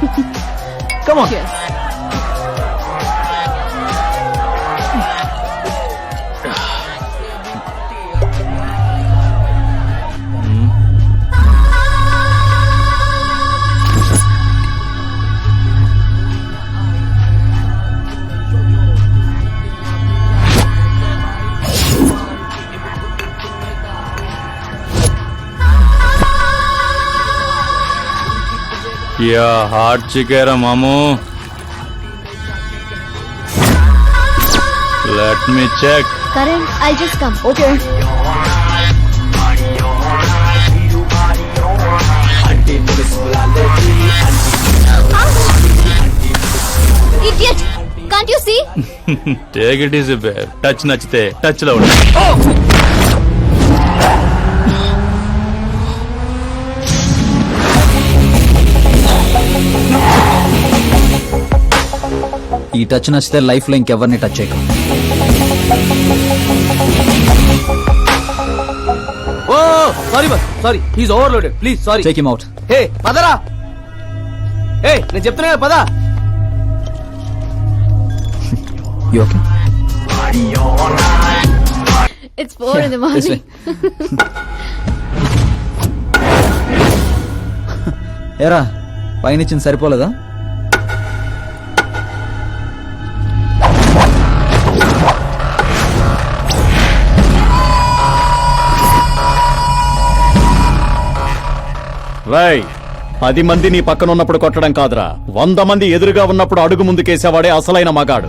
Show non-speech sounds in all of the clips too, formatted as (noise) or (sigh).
Come on. యా heart చికేరా మాము let me check Karan, I'll just come. Okay. Idiot! Can't you see? Take it easy touch నచ్చితే టచ్లో ఉండు. ఈ టచ్ నచ్చితే లైఫ్లో ఇంకెవరిని టచ్ చేయకు. ఓ sorry boss sorry he's overloaded please sorry take him out hey Padara. Hey నేను చెప్తున్నా పద. (laughs) You okay It's four in the morning. ఏరా పైన ఇచ్చింది సరిపోలేదా? రై పది మంది నీ పక్కన ఉన్నప్పుడు కొట్టడం కాదురా. వంద మంది ఎదురుగా ఉన్నప్పుడు అడుగు ముందుకేసేవాడే అసలైన మగాడు.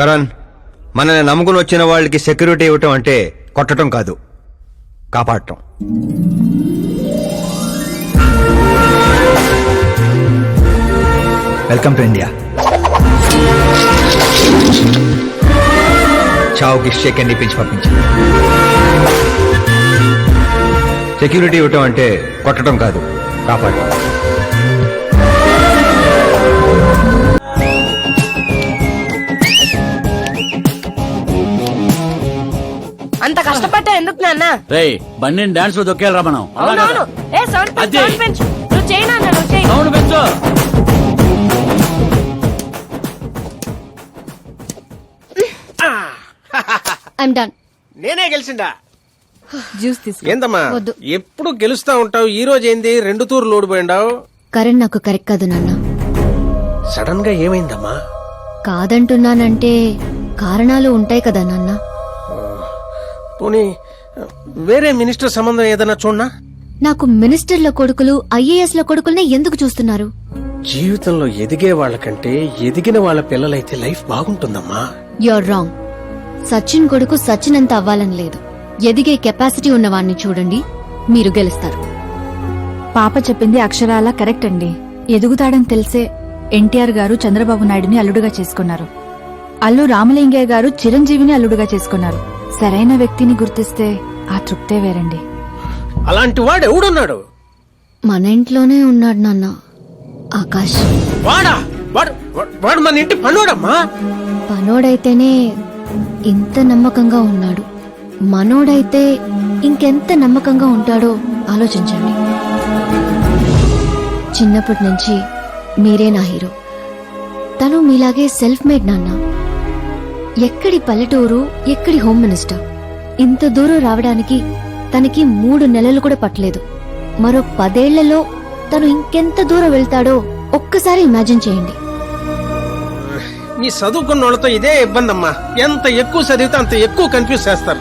కరణ్ మనల్ని నమ్ముకుని వచ్చిన వాళ్ళకి సెక్యూరిటీ ఇవ్వటం అంటే కొట్టడం కాదు కాపాడటం. Welcome to India. చావుకి షేక్ అండ్ ఇప్పించి సెక్యూరిటీ ఇవ్వటం అంటే కొట్టడం కాదు కాపాడటం. ఎందుకు నాన్న? రే బండి డాన్స్లో దొక్కేయాలరా మనం. అవునవును. ఏ సౌండ్ పెంచు, అదే. సౌండ్ పెంచు. నువ్వు చేయి నాన్న నువ్వు చేయి. సౌండ్ పెంచు. I'm done. నేనే గెలిచిండా జ్యూస్ తీసుకో. ఏందమ్మా? వద్దు. ఎప్పుడు గెలుస్తా ఉంటావు? ఈ రోజు ఏంది? రెండు తూర్లు ఓడిపోయిండావు? కరణ్ నాకు కరెక్ట్ కాదు నాన్న. సడన్గా ఏమైందమ్మా? కాదంటున్నానంటే కారణాలు ఉంటాయి కదా నాన్న. పోనీ వేరే మినిస్టర్ సంబంధం ఏదైనా చూడనా? నాకు మినిస్టర్ల కొడుకులు ఐఏఎస్ల కొడుకుల్నే ఎందుకు చూస్తున్నారు? జీవితంలో ఎదిగే వాళ్ళకంటే ఎదిగిన వాళ్ళ పిల్లలైతే లైఫ్ బాగుంటుందమ్మా. యూర్ రాంగ్ సచిన్ కొడుకు సచిన్ అంత అవ్వాలని లేదు. ఎదిగే కెపాసిటీ ఉన్నవాణ్ణి చూడండి మీరు గెలుస్తారు. పాప చెప్పింది అక్షరాల కరెక్ట్ అండి. ఎదుగుతాడని తెలిసే ఎన్టీఆర్ గారు చంద్రబాబు నాయుడుని అల్లుడుగా చేసుకున్నారు. అల్లు రామలింగయ్య గారు చిరంజీవిని అల్లుడుగా చేసుకున్నారు. సరైన వ్యక్తిని గుర్తిస్తే ఆ తృప్తే వేరండి. అలాంటి వాడు ఎవడున్నాడు? మన ఇంట్లోనే ఉన్నాడు నాన్న. ఆకాష్. వాడా? వాడు వాడు- మన ఇంటి పనుడమ్మా? పనోడైతేనే ఇంత నమ్మకంగా ఉన్నాడు. మనోడైతే ఇంకెంత నమ్మకంగా ఉంటాడో ఆలోచించండి. చిన్నప్పటి నుంచి మీరే నా హీరో. తను మీలాగే సెల్ఫ్ మేడ్ నాన్న. ఎక్కడి పల్లెటూరు ఎక్కడి హోమ్ మినిస్టర్. ఇంత దూరం రావడానికి తనకి మూడు నెలలు కూడా పట్టలేదు. మరో పదేళ్ళలో తను ఇంకెంత దూరం వెళ్తాడో ఒక్కసారి ఇమాజిన్ చేయండి. నీ చదువుకున్న వాళ్ళతో ఇదే ఇబ్బంది అమ్మా ఎంత ఎక్కువ చదివితే అంత ఎక్కువ కన్ఫ్యూజ్ చేస్తారు.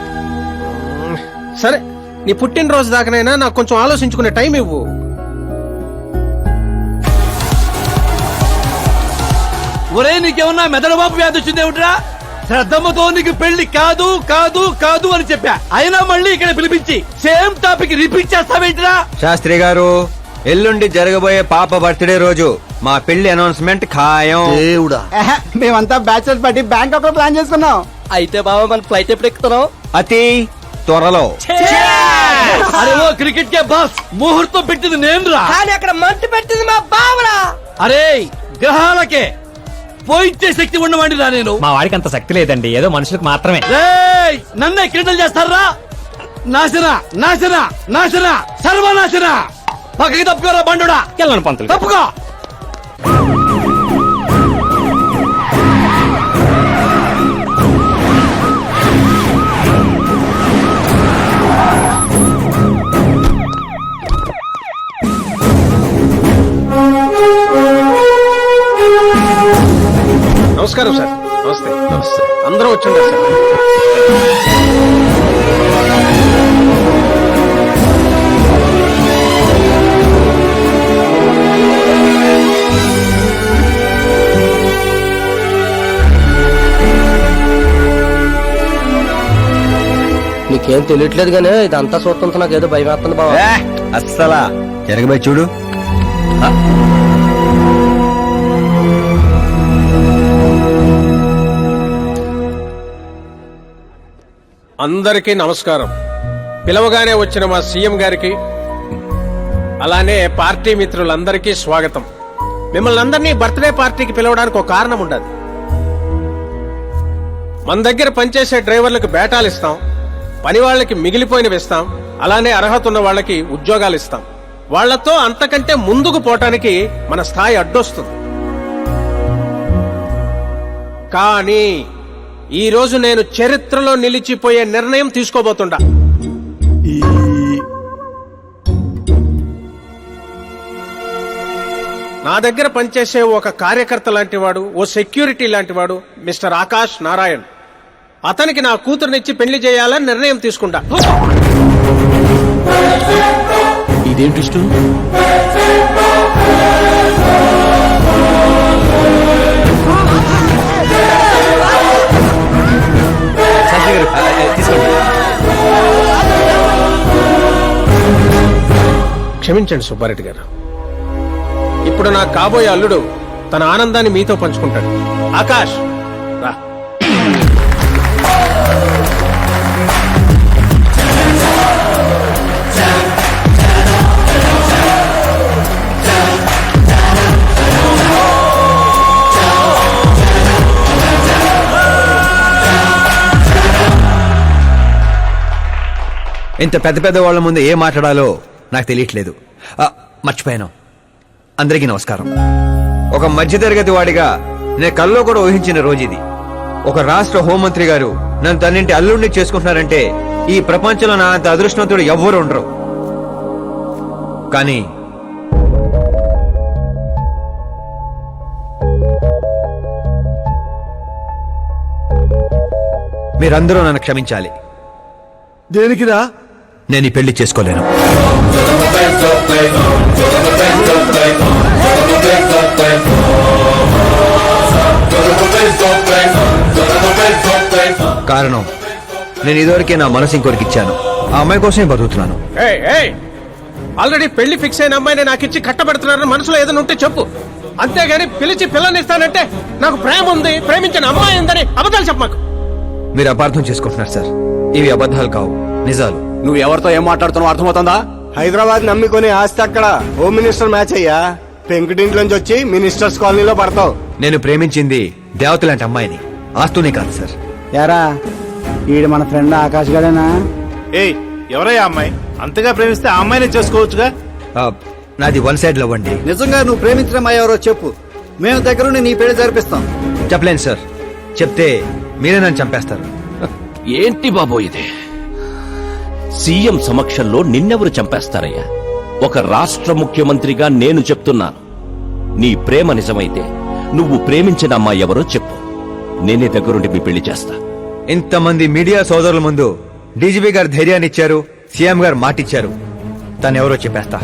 సరే నీ పుట్టినరోజు దాకానైనా నాకు కొంచెం ఆలోచించుకునే టైం ఇవ్వు. ఒరే నీకేమన్నా మెదడుబాబు వ్యాధి వచ్చిందేమిట్రా? శ్రద్ధమ్మతో నీకు పెళ్ళి కాదు కాదు కాదు అని చెప్పా. అయినా మళ్ళీ ఇక్కడ పిలిపించి సేమ్ టాపిక్ రిపీట్ చేస్తావేంటిరా శాస్త్రి గారు ఎల్లుండి జరగబోయే పాప బర్త్డే రోజు మా పెళ్ళి అనౌన్స్మెంట్ ఖాయం. దేవుడా. మేమంతా బ్యాచులర్స్ పార్టీ బ్యాంకాక్లో ప్లాన్ చేసుకున్నాం. అయితే బాబా మన ఫ్లైట్ ఎప్పుడు ఎక్కుతున్నావు అతి త్వరలో. అరే ఓ క్రికెట్ కే బాస్ ముహూర్తం పెట్టింది నేను రా కానీ అక్కడ మంట పెట్టింది మా బావరా అరే గ్రహాలకే పోయించే శక్తి ఉన్నవాడిని రా నేను. మా వాడికి అంత శక్తి లేదండి ఏదో మనుషులకు మాత్రమే. రేయ్ నన్నే కిండలు చేస్తారా? నాశన నాశన నాశన సర్వనాశన. పక్కకి తప్పుకోరా బండుడా. వెళ్ళను పంతులు తప్పుకో. నమస్కారం సార్. నమస్తే. నమస్తే. అందరూ వచ్చిండ్రు సార్. నీకేం తెలియట్లేదు గానీ ఇదంతా చూస్తుంటే నాకు ఏదో భయం వేస్తుంది బాబా అస్సలా. జరగబోయి చూడు. అందరికీ నమస్కారం. పిలవగానే వచ్చిన మా సీఎం గారికి అలానే పార్టీ మిత్రులందరికీ స్వాగతం. మిమ్మల్ని అందరినీ బర్త్డే పార్టీకి పిలవడానికి ఒక కారణం ఉండదు. మన దగ్గర పనిచేసే డ్రైవర్లకు బేటాలు ఇస్తాం పని వాళ్ళకి మిగిలిపోయినవి ఇస్తాం అలానే అర్హత ఉన్న వాళ్ళకి ఉద్యోగాలు ఇస్తాం. వాళ్ళతో అంతకంటే ముందుకు పోవటానికి మన స్థాయి అడ్డొస్తుంది. కానీ ఈ రోజు నేను చరిత్రలో నిలిచిపోయే నిర్ణయం తీసుకోబోతుండా. నా దగ్గర పనిచేసే ఒక కార్యకర్త లాంటి వాడు ఓ సెక్యూరిటీ లాంటి వాడు మిస్టర్ ఆకాష్ నారాయణ్. అతనికి నా కూతురునిచ్చి పెళ్ళి చేయాలని నిర్ణయం తీసుకుంటా. ఇదేంటి క్షమించండి సుబ్బారెడ్డి గారు. ఇప్పుడు నా కాబోయే అల్లుడు తన ఆనందాన్ని మీతో పంచుకుంటాడు. ఆకాష్ రా. ఇంత పెద్ద పెద్ద వాళ్ళ ముందు ఏం మాట్లాడాలో నాకు తెలియట్లేదు. మర్చిపోయాను. అందరికీ నమస్కారం. ఒక మధ్యతరగతి వాడిగా నేను కల్లో కూడా ఊహించిన రోజు ఇది ఒక రాష్ట్ర హోంమంత్రి గారు నన్ను తన్నింటి అల్లుడిని చేసుకుంటున్నారంటే ఈ ప్రపంచంలో నా అంత అదృష్టవంతుడు ఎవ్వరు ఉండరు. కానీ మీరందరూ నన్ను క్షమించాలి. దేనికిరా? నేను ఈ పెళ్ళి చేసుకోలేను. కారణం నేను ఇదివరకే నా మనసు ఇంకొకరికి ఇచ్చాను. ఆ అమ్మాయి కోసమే బతుకుతున్నాను. ఆల్రెడీ పెళ్ళి ఫిక్స్ అయిన అమ్మాయిని నాకు ఇచ్చి కట్టబెడుతున్నారని మనసులో ఏదైనా ఉంటే చెప్పు. అంతేగాని పిలిచి పిల్లనిస్తానంటే నాకు ప్రేమ ఉంది ప్రేమించిన అమ్మాయి ఉందని అబద్ధాలు చెప్ప మాకు. మీరు అపార్థం చేసుకుంటున్నారు సార్. ఇవి అబద్ధాలు కావు నిజాలు. నువ్వు ఎవరితో ఏం మాట్లాడుతున్నావు అర్థమవుతుందా? హైదరాబాద్ నమ్మికొని ఆస్తి అక్కడ హోమ్ మినిస్టర్ మ్యాచ్ అయ్యా. పెంకుటింట్లోంచి వచ్చి మినిస్టర్స్ కాలనీలో పడతావు. నేను ప్రేమించింది దేవత లాంటి అమ్మాయిని. ఆస్తూనే కాదు సార్. యారా ఈడు మన ఫ్రెండ్ ఆకాష్ గడేనా? ఏయ్ ఎవరయ్యా అమ్మాయి? అంతగా ప్రేమిస్తే ఆ అమ్మాయినే చేసుకోవచ్చుగా? ఆ, నాది వన్ సైడ్ లవ్ అండి. నిజంగా నువ్వు ప్రేమించిన అమ్మాయి ఎవరో చెప్పు. మేము దగ్గరుండి నీ పెళ్ళి జరిపిస్తాం. చెప్పలేను సార్. చెప్తే మీరే నన్ను చంపేస్తారు. ఏంటి బాబో ఇది? సీఎం సమక్షంలో నిన్నెవరు చంపేస్తారయ్యా? ఒక రాష్ట్ర ముఖ్యమంత్రిగా నేను చెప్తున్నాను నీ ప్రేమ నిజమైతే నువ్వు ప్రేమించిన అమ్మాయి ఎవరో చెప్పు. నేనే దగ్గరుండి మీ పెళ్ళి చేస్తా. ఇంతమంది మీడియా సోదరుల ముందు డీజీపీ గారు ధైర్యాన్ని ఇచ్చారు సీఎం గారు మాటిచ్చారు. తను ఎవరో చెప్పేస్తా.